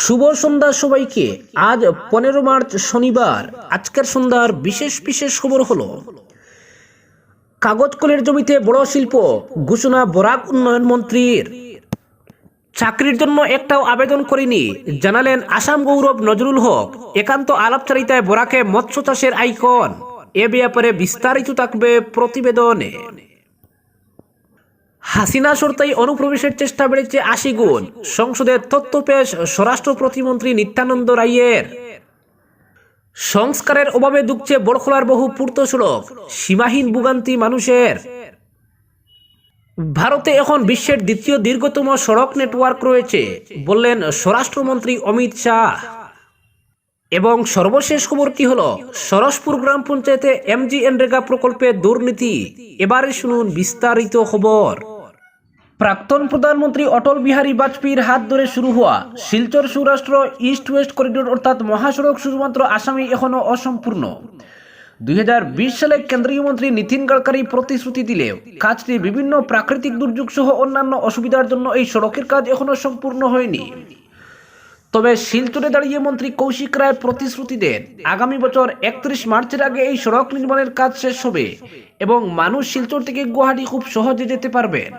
শুভ সন্ধ্যা সবাইকে। আজ পনেরো মার্চ শনিবার। আজকের সন্ধ্যার বিশেষ বিশেষ খবর হলো কাগজ কলের জমিতে বড় শিল্প ঘোষণা বরাক উন্নয়ন মন্ত্রীর। চাকরির জন্য একটাও আবেদন করিনি, জানালেন আসাম গৌরব নজরুল হক। একান্ত আলাপচারিতায় বরাকে মৎস্য চাষের আইকন। এ ব্যাপারে বিস্তারিত থাকবে প্রতিবেদনে। হাসিনা সরতাই অনুপ্রবেশের চেষ্টা বেড়েছে আশি গুণ। সংসদের তথ্য পেশ স্বরাষ্ট্র প্রতিমন্ত্রী নিত্যানন্দ রায়ের। সংস্কারের অভাবে দুঃখছে বড়খোলার বহু পূর্ত সড়ক সীমাহীন ভোগান্তি মানুষের। ভারতে এখন বিশ্বের দ্বিতীয় দীর্ঘতম সড়ক নেটওয়ার্ক রয়েছে, বললেন স্বরাষ্ট্রমন্ত্রী অমিত শাহ। এবং সর্বশেষ খবরটি হল, সরসপুর গ্রাম পঞ্চায়েতে এমজি এনরেগা প্রকল্পে দুর্নীতি। এবারে শুনুন বিস্তারিত খবর। প্রাক্তন প্রধানমন্ত্রী অটল বিহারী বাজপেয়ীর হাত ধরে শুরু হওয়া Silchar Saurashtra east west corridor অর্থাৎ মহাসড়ক শুধুমাত্র আসামে এখনও অসম্পূর্ণ। দুই হাজার বিশ সালে কেন্দ্রীয় মন্ত্রী নীতিন গডকারি প্রতিশ্রুতি দিলেও কাজটি বিভিন্ন প্রাকৃতিক দুর্যোগ সহ অন্যান্য অসুবিধার জন্য এই সড়কের কাজ এখনও সম্পূর্ণ হয়নি। তবে শিলচরে দাঁড়িয়ে মন্ত্রী কৌশিক রায় প্রতিশ্রুতি দেন, আগামী বছর একত্রিশ মার্চের আগে এই সড়ক নির্মাণের কাজ শেষ হবে এবং মানুষ শিলচর থেকে গুয়াহাটি খুব সহজে যেতে পারবেন।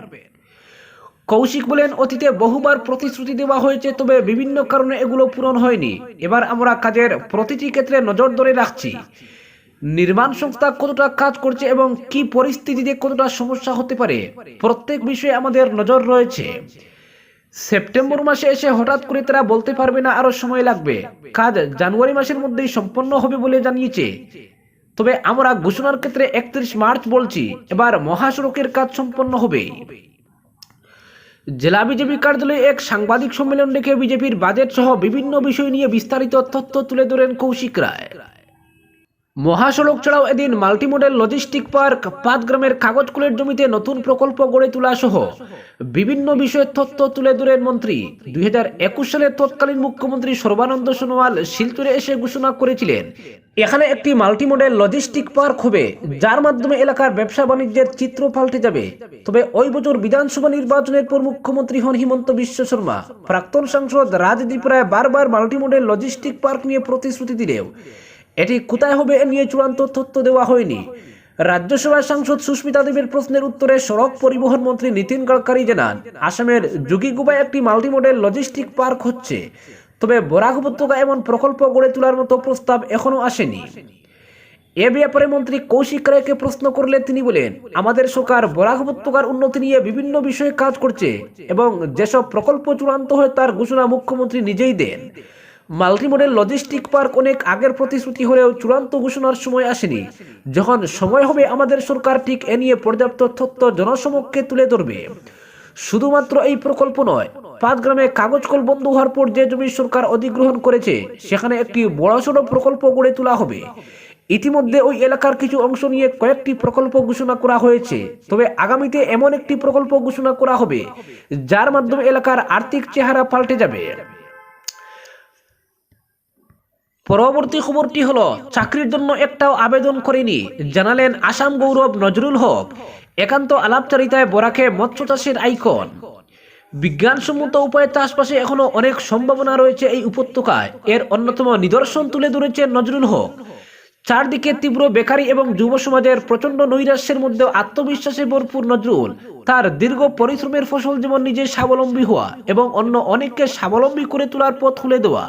কৌশিক বলেন, অতীতে বহুবার প্রতিশ্রুতি দেওয়া হয়েছে, তবে বিভিন্ন কারণে এগুলো পূরণ হয়নি। এবার আমরা কাজের প্রতিটি ক্ষেত্রে নজর ধরে রাখছি। নির্মাণ সংস্থা কতটা কাজ করছে এবং কি পরিস্থিতিতে কতটা সমস্যা হতে পারে? প্রত্যেক বিষয়ে আমাদের নজর রয়েছে। সেপ্টেম্বর মাসে এসে হঠাৎ করে তারা বলতে পারবে না, আরও সময় লাগবে। কাজ জানুয়ারি মাসের মধ্যেই সম্পন্ন হবে বলে জানিয়েছে। তবে আমরা ঘোষণার ক্ষেত্রে একত্রিশ মার্চ বলছি, এবার মহাসড়কের কাজ সম্পন্ন হবে। জেলা বিজেপি কার্যালয়ে এক সাংবাদিক সম্মেলন ডেকে বিজেপির বাজেট সহ বিভিন্ন বিষয় নিয়ে বিস্তারিত তথ্য তুলে ধরেন কৌশিক রায়। মহাসড়ক ছাড়াও এদিন মাল্টিমোডেল লজিস্টিক পার্ক পাঁচগ্রামের কাগজকুলের জমিতে নতুন প্রকল্প গড়ে তোলা সহ বিভিন্ন বিষয়ের তথ্য তুলে ধরেন মন্ত্রী। দুই হাজার একুশ সালে তৎকালীন মুখ্যমন্ত্রী সর্বানন্দ সোনোয়াল শিলচরে এসে ঘোষণা করেছিলেন, এখানে একটি মাল্টিমোডেল লজিস্টিক পার্ক হবে, যার মাধ্যমে এলাকার ব্যবসা বাণিজ্যের চিত্র পাল্টে যাবে। তবে ওই বছর বিধানসভা নির্বাচনের পর মুখ্যমন্ত্রী হন হিমন্ত বিশ্ব শর্মা। প্রাক্তন সাংসদ রাজদীপ রায় বারবার মাল্টিমোডেল লজিস্টিক পার্ক নিয়ে প্রতিশ্রুতি দিলেও এটি কোথায় হবে এ নিয়ে চূড়ান্ত তথ্য দেওয়া হয়নি। রাজ্যসভার সাংসদ সুস্মিতা দেবের প্রশ্নের উত্তরে সড়ক পরিবহন মন্ত্রী নীতিন গডকারি জানান, আসামের যোগীগুবায় একটি মাল্টিমোডেল লজিস্টিক পার্ক হচ্ছে। তবে বরাক উপত্যকা এমন প্রকল্প গড়ে তোলার মতো প্রস্তাব এখনও আসেনি। এ ব্যাপারে মন্ত্রী কৌশিক রায়কে প্রশ্ন করলে তিনি বলেন, আমাদের সরকার বরাক উপত্যকার উন্নতি নিয়ে বিভিন্ন বিষয়ে কাজ করছে এবং যেসব প্রকল্প চূড়ান্ত হয় তার ঘোষণা মুখ্যমন্ত্রী নিজেই দেন। মাল্টিমোডেল লজিস্টিক পার্ক অনেক আগের প্রতিশ্রুতি হলেও চূড়ান্ত ঘোষণার সময় আসেনি, যখন সময় হবে আমাদের সরকার ঠিক এ নিয়ে পর্যাপ্ত তথ্য জনসমক্ষে তুলে ধরবে। শুধুমাত্র এই প্রকল্প নয় পাঁচ গ্রামে কাগজ কল বন্ধ হওয়ার পর যে জমি সরকার অধিগ্রহণ করেছে, সেখানে একটি বড়সড় প্রকল্প গড়ে তোলা হবে। ইতিমধ্যে ওই এলাকার কিছু অংশ নিয়ে কয়েকটি প্রকল্প ঘোষণা করা হয়েছে, তবে আগামীতে এমন একটি প্রকল্প ঘোষণা করা হবে, যার মাধ্যমে এলাকার আর্থিক চেহারা পাল্টে যাবে। পরবর্তী খবরটি হলো, চাকরির জন্য একটাও আবেদন করেনি। জানালেন আসাম গৌরব নজরুল হক, একান্ত আলাপচারিতায় বরাকে মৎস্য চাষের আইকন। বিজ্ঞানসম্মত উপায়ে চাষবাসে এখনও অনেক সম্ভাবনা রয়েছে এই উপত্যকায়। এর অন্যতম নিদর্শন তুলে ধরেছেন নজরুল হক। চারদিকে তীব্র বেকারি এবং যুব সমাজের প্রচণ্ড নৈরাশ্যের মধ্যে আত্মবিশ্বাসে ভরপুর নজরুল। তার দীর্ঘ পরিশ্রমের ফসল যেমন নিজে স্বাবলম্বী হওয়া এবং অন্য অনেককে স্বাবলম্বী করে তোলার পথ খুলে দেওয়া।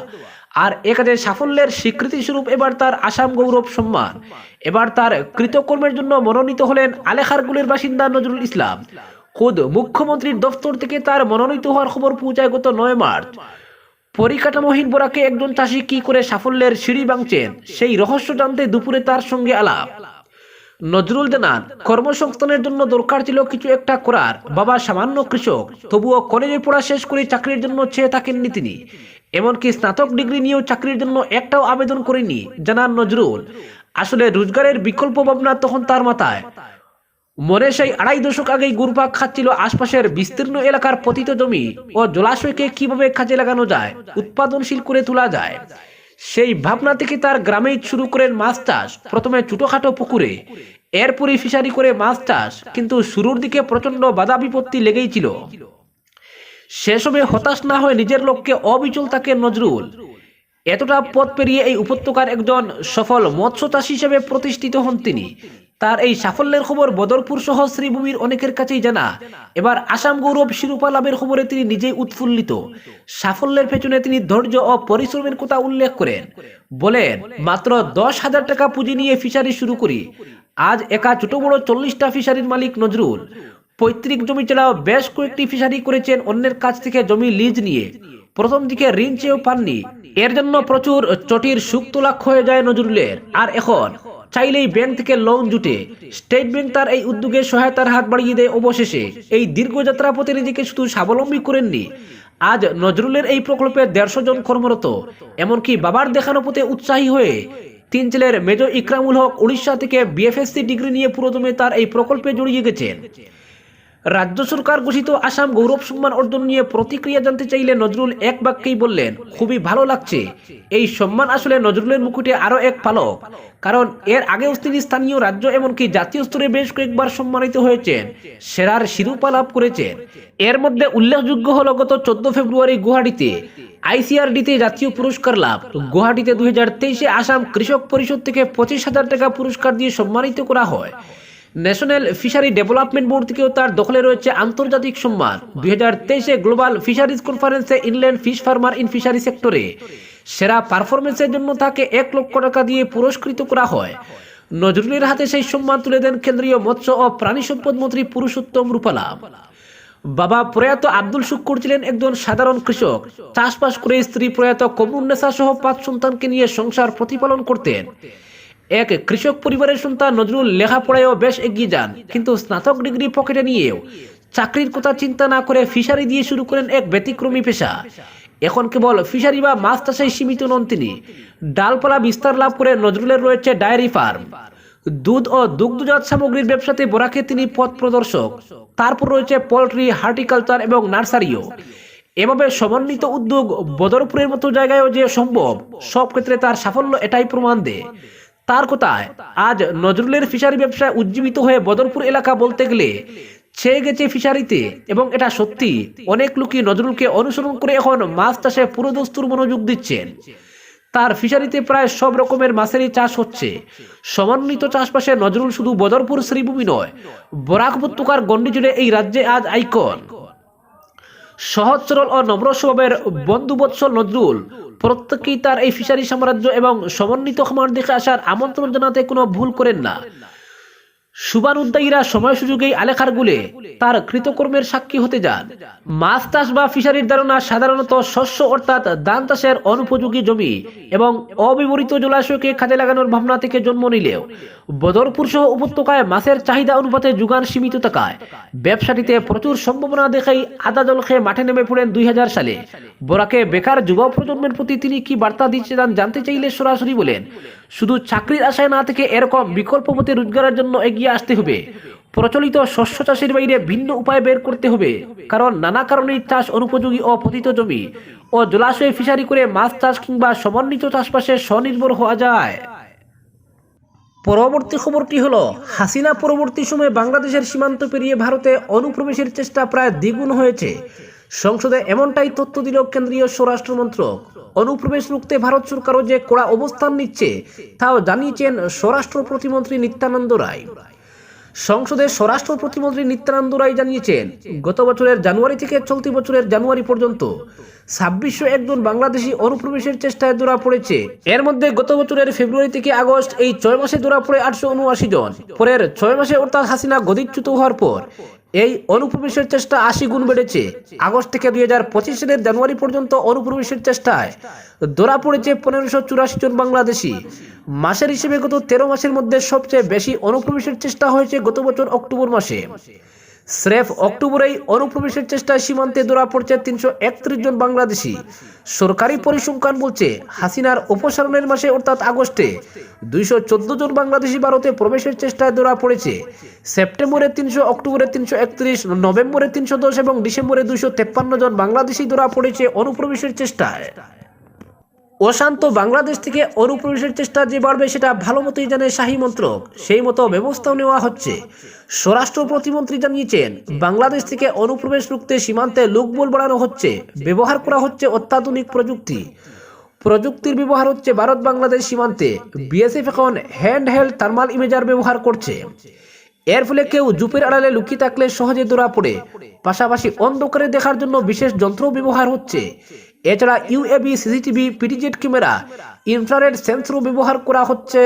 আর এ কাজে সাফল্যের স্বীকৃতি স্বরূপ এবার তার আসাম গৌরব সম্মান। এবার তার কৃতকর্মের জন্য মনোনীত হলেন আলেখারগুলের বাসিন্দা নজরুল ইসলাম। খোদ মুখ্যমন্ত্রীর দফতর থেকে তার মনোনীত হওয়ার খবর পৌঁছায় গত নয় মার্চ। পরিকাঠামোহীন বোরাকে একজন চাষি কি করে সাফল্যের সিঁড়ি ভাঙছেন সেই রহস্য জানতে দুপুরে তার সঙ্গে আলাপ। নজরুল জানান, কর্মসংস্থানের জন্য দরকার ছিল কিছু একটা করার। বাবা সামান্য কৃষক, তবুও কলেজে পড়া শেষ করে চাকরির জন্য চেয়ে থাকেননি তিনি। এমনকি স্নাতক ডিগ্রি নিয়েও চাকরির জন্য একটাও আবেদন করেনি, জানান নজরুল। আসলে রোজগারের বিকল্প ভাবনা তখন তার মাথায়। মনে সেই আড়াই দশক আগেই গুরপাক খাচ্ছিল আশপাশের বিস্তীর্ণ এলাকার পতিত জমি ও জলাশয়কে কীভাবে কাজে লাগানো যায়, উৎপাদনশীল করে তোলা যায়। সেই ভাবনা থেকে তার গ্রামেই শুরু করেন মাছ চাষ, প্রথমে ছোটখাটো পুকুরে। এরপরই ফিশারি করে মাছ চাষ, কিন্তু শুরুর দিকে প্রচণ্ড বাধা বিপত্তি লেগেই ছিল। সেসবে হতাশ না হয়ে নিজের লক্ষ্যে অবিচল থাকে নজরুল। এতটা পথ পেরিয়ে এই উপত্যকার একজন সফল মৎস্য চাষী হিসেবে প্রতিষ্ঠিত হন তিনি। তার এই সাফল্যের খবর বদরপুর সহ শ্রীভূমির অনেকের কাছেই জানা। এবার আসাম গৌরব শিরোপা লাভের খবরে তিনি নিজেই উৎফুল্লিত। সাফল্যের পেছনে তিনি ধৈর্য ও পরিশ্রমের কথা উল্লেখ করেন। বলেন, মাত্র দশ হাজার টাকা পুঁজি নিয়ে ফিশারি শুরু করি। আজ একা ছোট বড় চল্লিশটা ফিশারির মালিক নজরুল। পৈতৃক জমি ছাড়াও বেশ কয়েকটি ফিশারি করেছেন, অন্যের কাছ থেকে জমি লিজ নিয়ে। প্রথম দিকে ঋণ চেয়েও পাননি। এর জন্য প্রচুর চটির সুক্ত লাখ হয়ে যায় নজরুলের। আর এখন চাইলেই ব্যাংক থেকে লোন জুটে। স্টেট ব্যাংক তার এই উদ্যোগে সহায়তার হাত বাড়িয়ে দেয় অবশেষে। এই দীর্ঘযাত্রা পথে নিজেকে শুধু স্বাবলম্বী করেননি। আজ নজরুলের এই প্রকল্পে দেড়শো জন কর্মরত। এমনকি বাবার দেখানো পথে উৎসাহী হয়ে তিন ছেলের মেজর ইকরামুল হক উড়িষ্যা থেকে বিএফএসসি ডিগ্রি নিয়ে পুরোদমে তার এই প্রকল্পে জড়িয়ে গেছেন। রাজ্য সরকার ঘোষিত আসাম গৌরব সম্মান অর্জন নিয়ে প্রতিক্রিয়া জানতে চাইলে নজরুল এক বাক্যেই বললেন, খুবই ভালো লাগছে। এই সম্মান আসলে নজরুলের মুকুটে আরও এক পালক। কারণ এর আগেও তিনি স্থানীয় রাজ্য এমনকি জাতীয় স্তরে বেশ কয়েকবার সম্মানিত হয়েছেন, সেরার শিরোপা লাভ করেছেন। এর মধ্যে উল্লেখযোগ্য হল গত চোদ্দ ফেব্রুয়ারি গুয়াহাটিতে আইসিআরডিতে জাতীয় পুরস্কার লাভ। গুয়াহাটিতে দুই আসাম কৃষক পরিষদ থেকে পঁচিশ হাজার টাকা পুরস্কার দিয়ে সম্মানিত করা হয়। ন্যাশনাল ফিশারি ডেভেলপমেন্ট বোর্ড থেকেও তার দখলে রয়েছে আন্তর্জাতিক সম্মান। দুই হাজার তেইশে গ্লোবাল ফিশারিজ কনফারেন্সে inland fish farmer in fishery সেক্টরে সেরা পারফরমেন্সের জন্য তাকে এক লক্ষ টাকা দিয়ে পুরস্কৃত করা হয়। নজরুলের হাতে সেই সম্মান তুলে দেন কেন্দ্রীয় মৎস্য ও প্রাণী সম্পদ মন্ত্রী পুরুষোত্তম রূপালা। বাবা প্রয়াত আব্দুল শুক্কুর ছিলেন একজন সাধারণ কৃষক। চাষবাস করে স্ত্রী প্রয়াত কমরুন্নেসা সহ পাঁচ সন্তানকে নিয়ে সংসার প্রতিপালন করতেন। এক কৃষক পরিবারের সন্তান নজরুল লেখাপড়ায়ও বেশ এগিয়ে যান, কিন্তু স্নাতক ডিগ্রি পকেটে নিয়েও চাকরির কথা চিন্তা না করে ফিশারি দিয়ে শুরু করেন এক ব্যতিক্রমী পেশা। এখন কেবল ফিশারি বা মাছ চাষে সীমিত নন তিনি। ডালপালা বিস্তার লাভ করে নজরুলের রয়েছে ডায়েরি ফার্ম। দুধ ও দুগ্ধজাত সামগ্রীর ব্যবসাতে বরাকে তিনি পথ প্রদর্শক। তারপর রয়েছে পোলট্রি, হার্টিকালচার এবং নার্সারিও। এভাবে সমন্বিত উদ্যোগ বদরপুরের মতো জায়গায়ও যে সম্ভব, সব ক্ষেত্রে তার সাফল্য এটাই প্রমাণ দেয়। তার কথায়? আজ নজরুলের ফিশারি ব্যবসায় উজ্জীবিত হয়ে বদরপুর এলাকা বলতে গেলে ছেয়ে গেছে ফিশারিতে এবং এটা সত্যি। অনেক লোকই নজরুলকে অনুসরণ করে এখন মাছ চাষে পুরোদস্তুর মনোযোগ দিচ্ছেন। তার ফিশারিতে প্রায় সব রকমের মাছেরই চাষ হচ্ছে। সমন্বিত চাষবাসে নজরুল শুধু বদরপুর শ্রীভূমি নয়, বরাক উপত্যকার গণ্ডি জুড়ে এই রাজ্যে আজ আইকন। সহজ, সরল ও নম্র স্বভাবের বন্ধুবৎসল নজরুল প্রত্যেকেই তার এই ফিশারি সাম্রাজ্য এবং সমন্বিত খামার দেখে আসার আমন্ত্রণ জানাতে কোনো ভুল করেন না। সুবান উদ্দায়ীরা সময় সুযোগেই আলেখার গুলে তার কৃতকর্মের সাক্ষী হতে যান। মাছ চাষ বা ফিশারির ধারণা সাধারণত শস্য অর্থাৎ ধান চাষের অনুপযোগী জমি এবং অবিবরিত জলাশয়কে কাজে লাগানোর ভাবনা থেকে জন্ম নিলেও বদরপুর সহ উপত্যকায় মাছের চাহিদা অনুপাতে যোগান সীমিত থাকায় ব্যবসাটিতে প্রচুর সম্ভাবনা দেখাই আদা জল খেয়ে মাঠে নেমে পড়েন দুই হাজার সালে। বরাকে বেকার যুব প্রজন্মের প্রতি তিনি কি বার্তা দিচ্ছেন জানতে চাইলে সরাসরি বলেন শুধু চাকরির আশায় না থেকে এরকম বিকল্প পথে রোজগারের জন্য এগিয়ে আসতে হবে। প্রচলিত শস্য চাষের বাইরে ভিন্ন উপায় বের করতে হবে, কারণ নানা কারণেই চাষ অনুপযোগী ও পতিত জমি ও জলাশয়ে ফিশারি করে মাছ চাষ কিংবা সমন্বিত চাষবাসে স্বনির্ভর হওয়া যায়। পরবর্তী খবরটি হলো, হাসিনা পরবর্তী সময়ে বাংলাদেশের সীমান্ত পেরিয়ে ভারতে অনুপ্রবেশের চেষ্টা প্রায় দ্বিগুণ হয়েছে। সংসদে এমনটাই তথ্য দিল কেন্দ্রীয় স্বরাষ্ট্র মন্ত্রক অনুপ্রবেশ রুখতে ভারত সরকারও যে কড়া অবস্থান নিচ্ছে, তাও জানিয়েছেন স্বরাষ্ট্র প্রতিমন্ত্রী নিত্যানন্দ রায়। সংসদের স্বরাষ্ট্র প্রতিমন্ত্রী নিত্যানন্দ রায় জানিয়েছেন, গত বছরের জানুয়ারি থেকে চলতি বছরের জানুয়ারি পর্যন্ত ছাব্বিশশো একজন বাংলাদেশি অনুপ্রবেশের চেষ্টায় ধরা পড়েছে। এর মধ্যে গত বছরের ফেব্রুয়ারি থেকে আগস্ট এই ছয় মাসে ধরা পড়ে আটশো উনআশি জন। পরের ছয় মাসে অর্থাৎ হাসিনা গদিচ্যুত হওয়ার পর এই অনুপ্রবেশের চেষ্টা আশি গুণ বেড়েছে। আগস্ট থেকে দুই হাজার পঁচিশ সালের জানুয়ারি পর্যন্ত অনুপ্রবেশের চেষ্টায়। ধরা পড়েছে পনেরোশো চুরাশি জন বাংলাদেশি, মাসের হিসেবে গত তেরো মাসের মধ্যে সবচেয়ে বেশি অনুপ্রবেশের চেষ্টা হয়েছে গত বছর অক্টোবর মাসে। স্রেফ অক্টোবরেই অনুপ্রবেশের চেষ্টায় সীমান্তে ধরা পড়ছে তিনশো একত্রিশ জন বাংলাদেশি। সরকারি পরিসংখ্যান বলছে, হাসিনার অপসারণের মাসে অর্থাৎ আগস্টে দুইশো চোদ্দ জন বাংলাদেশি ভারতে প্রবেশের চেষ্টায় ধরা পড়েছে। সেপ্টেম্বরে তিনশো, অক্টোবরে তিনশো একত্রিশ, নভেম্বরে তিনশো দশ এবং ডিসেম্বরে দুইশো তেপ্পান্ন জন বাংলাদেশি ধরা পড়েছে অনুপ্রবেশের চেষ্টায়। অশান্ত বাংলাদেশ থেকে অনুপ্রবেশের চেষ্টা যে বাড়বে সেটা ভালো মতোই জানে শাহী মন্ত্রক। সেই মতো ব্যবস্থাও নেওয়া হচ্ছে। স্বরাষ্ট্র প্রতিমন্ত্রী জানিয়েছেন, বাংলাদেশ থেকে অনুপ্রবেশ রুখতে সীমান্তে লোকবল বাড়ানো হচ্ছে, ব্যবহার করা হচ্ছে অত্যাধুনিক প্রযুক্তি। প্রযুক্তির ব্যবহার হচ্ছে ভারত বাংলাদেশ সীমান্তে। বিএসএফ এখন হ্যান্ড হেল্ড থার্মাল ইমেজার ব্যবহার করছে। এর ফলে কেউ জুপের আড়ালে লুকিয়ে থাকলে সহজে ধরা পড়ে। পাশাপাশি অন্ধকারে দেখার জন্য বিশেষ যন্ত্র ব্যবহার হচ্ছে। এছাড়া UAV CCTV PTZ camera infrared সেন্সরও ব্যবহার করা হচ্ছে।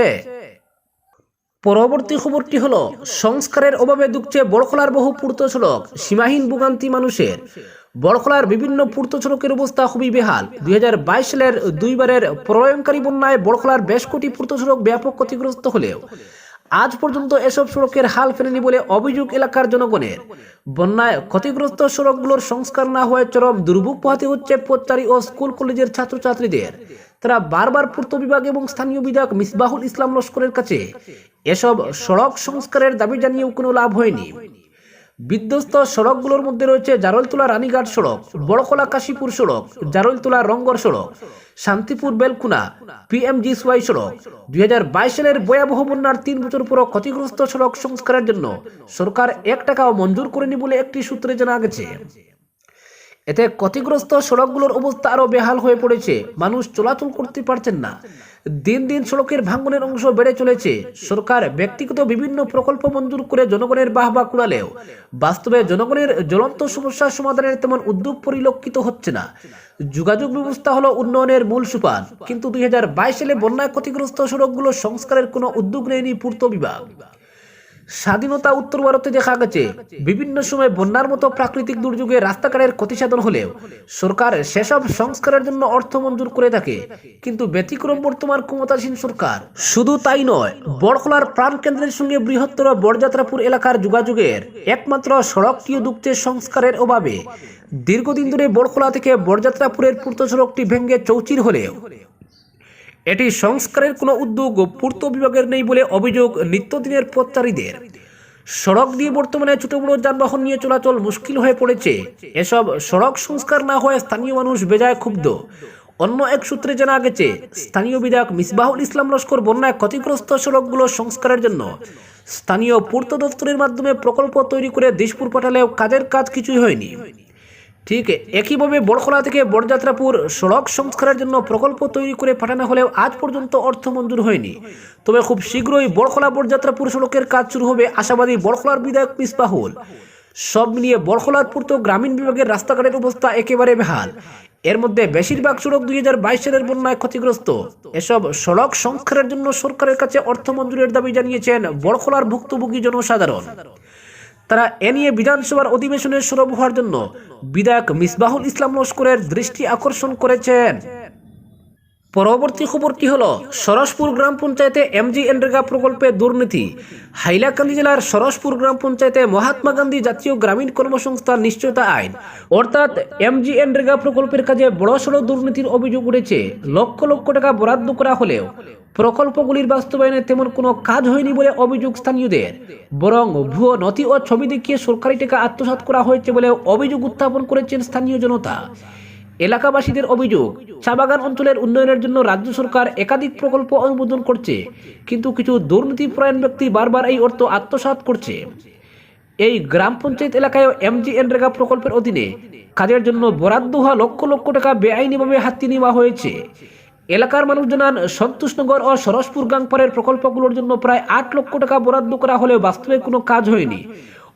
পরবর্তী খবরটি হলো, সংস্কারের অভাবে দুঃখছে বড়খলার বহু পূর্ত সড়ক সীমাহীন ভোগান্তি মানুষের। বড়খলার বিভিন্ন পূর্ত সড়কের অবস্থা খুবই বেহাল। দুই হাজার বাইশ সালের দুইবারের প্রলয়নকারী বন্যায় বড়খলার বেশ কোটি পূর্ত সড়ক ব্যাপক ক্ষতিগ্রস্ত হলেও আজ পর্যন্ত এসব সড়কের হাল ফেলেনি বলে অভিযোগ এলাকার জনগণের। বন্যায় ক্ষতিগ্রস্ত সড়কগুলোর সংস্কার না হওয়ায় চরম দুর্ভোগ পোহাতে হচ্ছে পথচারী ও স্কুল কলেজের ছাত্রছাত্রীদের। তারা বারবার পূর্ত বিভাগ এবং স্থানীয় বিধায়ক মিসবাহুল ইসলাম লস্করের কাছে এসব সড়ক সংস্কারের দাবি জানিয়েও কোনো লাভ হয়নি। বিধ্বস্ত সড়কগুলোর মধ্যে রয়েছে জারলতোলা রানীঘাট সড়ক বড়কলা কাশীপুর সড়ক, জারলতোলা রঙ্গর সড়ক, শান্তিপুর বেলকুনা পিএমজিসওয়াই সড়ক। দুই হাজার বাইশ সালের ভয়াবহ বন্যার তিন বছর পর ক্ষতিগ্রস্ত সড়ক সংস্কারের জন্য সরকার এক টাকাও মঞ্জুর করেনি বলে একটি সূত্রে জানা গেছে। এতে ক্ষতিগ্রস্ত সড়কগুলোর অবস্থা আরও বেহাল হয়ে পড়েছে। মানুষ চলাচল করতে পারছেন না। দিন দিন সড়কের ভাঙ্গনের অংশ বেড়ে চলেছে। সরকার ব্যক্তিগত বিভিন্ন প্রকল্প মঞ্জুর করে জনগণের বাহবা কুড়ালেও। বাস্তবে জনগণের জ্বলন্ত সমস্যার সমাধানের তেমন উদ্যোগ পরিলক্ষিত হচ্ছে না। যোগাযোগ ব্যবস্থা হলো উন্নয়নের মূল সুপান কিন্তু দুই হাজার বাইশ সালে বন্যায় ক্ষতিগ্রস্ত সড়কগুলো সংস্কারের কোনো উদ্যোগ নেয়নি পূর্ত বিভাগ। স্বাধীনতা উত্তর ভারতে দেখা গেছে। বিভিন্ন সময় বন্যার মতো প্রাকৃতিক দুর্যোগে রাস্তাঘাটের ক্ষতিসাধন হলেও সরকার সেসব সংস্কারের জন্য অর্থ মঞ্জুর করে থাকে। কিন্তু ব্যতিক্রম বর্তমান ক্ষমতাসীন সরকার। শুধু তাই নয়, বড়খলার প্রাণ কেন্দ্রের সঙ্গে বৃহত্তর বড়যাত্রাপুর এলাকার যোগাযোগের একমাত্র সড়কটিও দুঃখে সংস্কারের অভাবে। দীর্ঘদিন ধরে বড়খলা থেকে বড়যাত্রাপুরের পূর্ত সড়কটি ভেঙে চৌচির হলেও এটি সংস্কারের কোনো উদ্যোগ পূর্ত বিভাগের নেই বলে অভিযোগ নিত্যদিনের পথচারীদের। সড়ক দিয়ে বর্তমানে ছোট বড় যানবাহন নিয়ে চলাচল মুশকিল হয়ে পড়েছে। এসব সড়ক সংস্কার না হয়ে স্থানীয় মানুষ বেজায় ক্ষুব্ধ। অন্য এক সূত্রে জানা গেছে, স্থানীয় বিধায়ক মিসবাহুল ইসলাম লস্কর বন্যায় ক্ষতিগ্রস্ত সড়কগুলো সংস্কারের জন্য স্থানীয় পূর্ত দপ্তরের মাধ্যমে প্রকল্প তৈরি করে দিশপুর পাঠালেও কাজের কাজ কিছুই হয়নি। ঠিক একইভাবে বড়খলা থেকে বড়যাত্রাপুর সড়ক সংস্কারের জন্য প্রকল্প তৈরি করে পাঠানো হলেও আজ পর্যন্ত অর্থ মঞ্জুর হয়নি। তবে খুব শীঘ্রই বড়খলা বড়যাত্রাপুর সড়কের কাজ শুরু হবে আশাবাদী বড়খলার বিধায়ক মিসবাহুল সব মিলিয়ে বড়খলার তো গ্রামীণ বিভাগের রাস্তাঘাটের অবস্থা একেবারে বেহাল। এর মধ্যে বেশিরভাগ সড়ক দুই হাজার বাইশ সালের বন্যায় ক্ষতিগ্রস্ত। এসব সড়ক সংস্কারের জন্য সরকারের কাছে অর্থ মঞ্জুরের দাবি জানিয়েছেন বড়খলার ভুক্তভোগী জনসাধারণ। তারা এ নিয়ে বিধানসভার অধিবেশনে সরব হওয়ার জন্য বিধায়ক মিসবাহুল ইসলাম লস্করের দৃষ্টি আকর্ষণ করেছেন। পরবর্তী খবরটি হল, সরসপুর গ্রাম পঞ্চায়েতে এমজি এনরেগা প্রকল্পে দুর্নীতি। হাইলাকান্দি জেলার সরসপুর গ্রাম পঞ্চায়েতে মহাত্মা গান্ধী জাতীয় গ্রামীণ কর্মসংস্থান নিশ্চয়তা আইন। অর্থাৎ এমজি এনরেগা প্রকল্পের কাজে বড়সড় দুর্নীতির অভিযোগ উঠেছে, লক্ষ লক্ষ টাকা বরাদ্দ করা হলেও প্রকল্পগুলির বাস্তবায়নে তেমন কোনো কাজ হয়নি বলে অভিযোগ স্থানীয়দের। বরং ভুয়ো নথি ও ছবি দেখিয়ে সরকারি টাকা আত্মসাৎ করা হয়েছে বলে অভিযোগ উত্থাপন করেছেন স্থানীয় জনতা। এলাকাবাসীদের অভিযোগ চা বাগান অঞ্চলের উন্নয়নের জন্য রাজ্য সরকার একাধিক প্রকল্প অনুমোদন করছে, কিন্তু কিছু দুর্নীতিপরায়ণ ব্যক্তি বারবার এই অর্থ আত্মসাৎ করছে। এই গ্রাম পঞ্চায়েত এলাকায় এমজি এনরেগা প্রকল্পের অধীনে কাজের জন্য বরাদ্দ হওয়া লক্ষ লক্ষ টাকা বেআইনিভাবে হাতিয়ে নেওয়া হয়েছে। এলাকার মানুষ জানান সন্তোষনগর ও সরসপুর গাংপাড়ের প্রকল্পগুলোর জন্য প্রায় আট লক্ষ টাকা বরাদ্দ করা হলেও বাস্তবে কোনো কাজ হয়নি।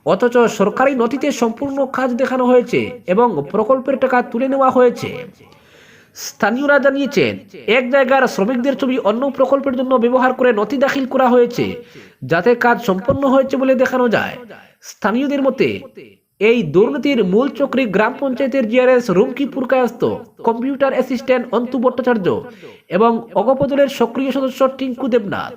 অথচ সরকারি নথিতে সম্পূর্ণ কাজ দেখানো হয়েছে এবং প্রকল্পের টাকা তুলে নেওয়া হয়েছে। স্থানীয়রা জানিয়েছেন, এক জায়গার শ্রমিকদের ছবি অন্য প্রকল্পের জন্য ব্যবহার করে নথি দাখিল করা হয়েছে, যাতে কাজ সম্পন্ন হয়েছে বলে দেখানো যায়। স্থানীয়দের মতে, এই দুর্নীতির মূল চক্রী গ্রাম পঞ্চায়েতের GRS Rumki Purkayastha computer assistant Antu Bhattacharya এবং অগপদলের সক্রিয় সদস্য টিঙ্কু দেবনাথ।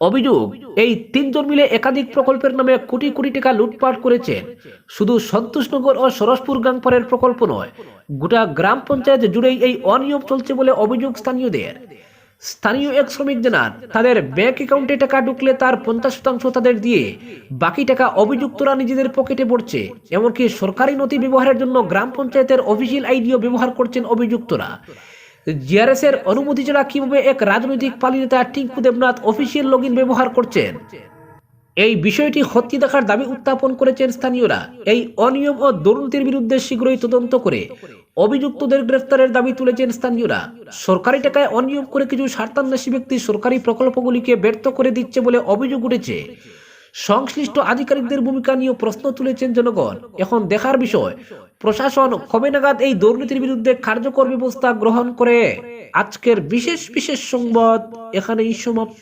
অভিযোগ, এই তিনজন মিলে একাধিক প্রকল্পের নামে কোটি কোটি টাকা লুটপাট করেছেন শুধু সন্তোষনগর ও সরসপুর গাংপাড়ের প্রকল্প নয়, গোটা গ্রাম পঞ্চায়েত জুড়েই এই অনিয়ম চলছে বলে অভিযোগ স্থানীয়দের। স্থানীয় এক শ্রমিক জানান, তাদের ব্যাংক অ্যাকাউন্টে টাকা ঢুকলে তার পঞ্চাশ শতাংশ তাদের দিয়ে, বাকি টাকা অভিযুক্তরা নিজেদের পকেটে পড়ছে এমনকি সরকারি নথি ব্যবহারের জন্য গ্রাম পঞ্চায়েতের অফিসিয়াল আইডিও ব্যবহার করছেন অভিযুক্তরা। জিআরএস এর অনুমতি ছাড়া কীভাবে এক রাজনৈতিক পালি নেতা টিঙ্কু দেবনাথ অফিসিয়াল লগইন ব্যবহার করছেন? এই বিষয়টি হত্যি দেখার দাবি উত্থাপন করেছেন স্থানীয়রা। এই অনিয়ম ও দুর্নীতির বিরুদ্ধে শীঘ্রই তদন্ত করে অভিযুক্তদের গ্রেফতারের দাবি তুলেছেন স্থানীয়রা। সরকারি টাকায় অনিয়ম করে কিছু স্বার্থান্বেষী ব্যক্তি সরকারি প্রকল্পগুলিকে ব্যর্থ করে দিচ্ছে বলে অভিযোগ উঠেছে। সংশ্লিষ্ট আধিকারিকদের ভূমিকা নিয়ে প্রশ্ন তুলেছেন জনগণ। এখন দেখার বিষয়, প্রশাসন কবে নাগাদ এই দুর্নীতির বিরুদ্ধে কার্যকর ব্যবস্থা গ্রহণ করে? আজকের বিশেষ বিশেষ সংবাদ এখানেই সমাপ্ত।